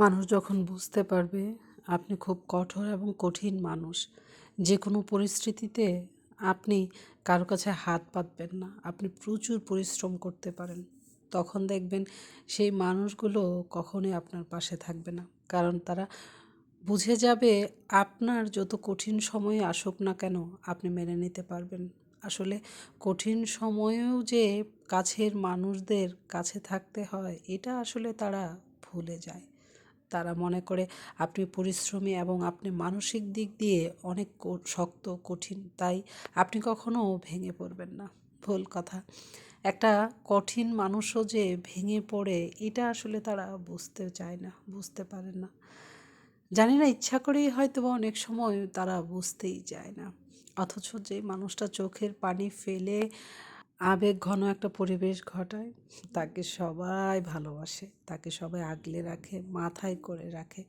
মানুষ যখন বুঝতে পারবে আপনি খুব কঠোর এবং কঠিন মানুষ যে কোনো পরিস্থিতিতে আপনি কারও কাছে হাত পাতবেন না, আপনি প্রচুর পরিশ্রম করতে পারেন, তখন দেখবেন সেই মানুষগুলো কখনোই আপনার পাশে থাকবে না। কারণ তারা বুঝে যাবে আপনার যত কঠিন সময়ে আসুক না কেন আপনি মেনে নিতে পারবেন। আসলে কঠিন সময়েও যে কাছের মানুষদের কাছে থাকতে হয়, এটা আসলে তারা ভুলে যায়। তারা মনে করে আপনি পরিশ্রমী এবং আপনি মানসিক দিক দিয়ে অনেক শক্ত, কঠিন, তাই আপনি কখনো ভেঙে পড়বেন না। ভুল কথা। একটা কঠিন মানুষও যে ভেঙে পড়ে, এটা আসলে তারা বুঝতে চায় না, বুঝতে পারে না। জানি না, ইচ্ছা করেই হয়তো বা অনেক সময় তারা বুঝতেই চায় না। অথচ যে মানুষটা চোখের পানি ফেলে আবেগ ঘন একটা পরিবেশ ঘটায়। তাকে সবাই ভালোবাসে, তাকে সবাই আগলে রাখে, মাথায় করে রাখে।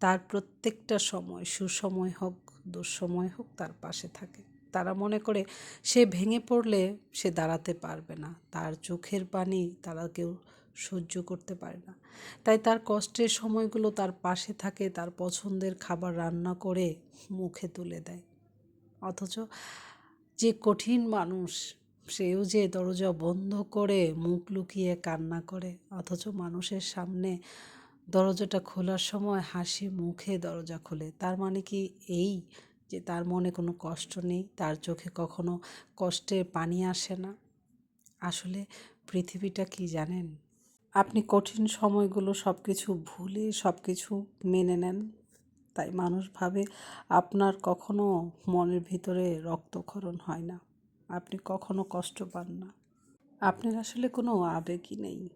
তার প্রত্যেকটা সময়, সুসময় হোক, দুঃসময় হোক, তার পাশে থাকে। তারা মনে করে সে ভেঙে পড়লে সে দাঁড়াতে পারবে না। তার চোখের পানি তারা কেউ সহ্য করতে পারে না। তাই তার কষ্টের সময়গুলো তার পাশে থাকে, তার পছন্দের খাবার রান্না করে মুখে তুলে দেয়। অথচ যে কঠিন মানুষ যে দরজা বন্ধ করে মুখ লুকিয়ে কান্না করে, অথচ মানুষের সামনে দরজাটা খোলার সময় হাসি মুখে দরজা খোলে। তার মানে কি এই যে তার মনে কোনো কষ্ট নেই? তার চোখে কখনো কষ্টের পানি আসে না? আসলে পৃথিবীটা কি জানেন? আপনি কঠিন সময়গুলো সব কিছু ভুলে সব কিছু মেনে নেন। তাই মানুষ ভাবে আপনার কখনো মনের ভিতরে রক্তক্ষরণ হয় না। আপনি কখনো কষ্ট পান না। আপনার আসলে কোনো আবেগই নেই।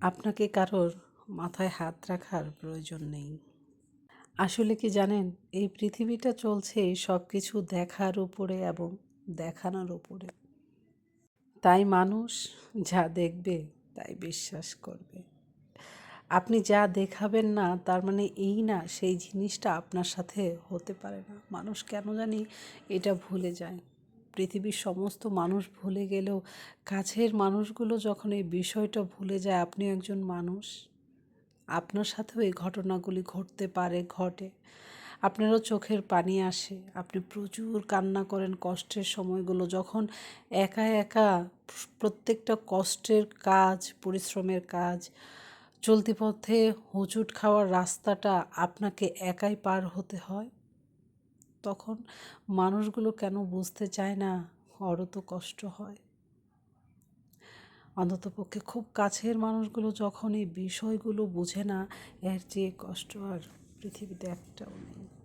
আপনাকে কারোর মাথায় হাত রাখার প্রয়োজন নেই। আসলে কি জানেন, এই পৃথিবীটা চলছে সব কিছু দেখার উপরে এবং দেখানোর উপরে। তাই মানুষ যা দেখবে, তাই বিশ্বাস করবে। আপনি যা দেখাবেন না, তার মানে এই না, সেই জিনিসটা আপনার সাথে হতে পারে না। মানুষ কেন জানি এটা ভুলে যায়। পৃথিবীর সমস্ত মানুষ ভুলে গেলেও কাছের মানুষগুলো যখন এই বিষয়টা ভুলে যায়, আপনি একজন মানুষ। আপনার সাথেও এই ঘটনাগুলি ঘটতে পারে, ঘটে। আপনারও চোখের পানি আসে। আপনি প্রচুর কান্না করেন কষ্টের সময়গুলো। যখন একা একা প্রত্যেকটা কষ্টের কাজ, পরিশ্রমের কাজ, চলতি পথে হুচুট খাওয়ার রাস্তাটা আপনাকে একাই পার হতে হয়। তখন মানুষগুলো কেন বুঝতে চায় না? ওরও তো কষ্ট হয়। অন্ততপক্ষে খুব কাছের মানুষগুলো যখন এই বিষয়গুলো বুঝে না, এর চেয়ে কষ্ট আর পৃথিবীতে একটাও নেই।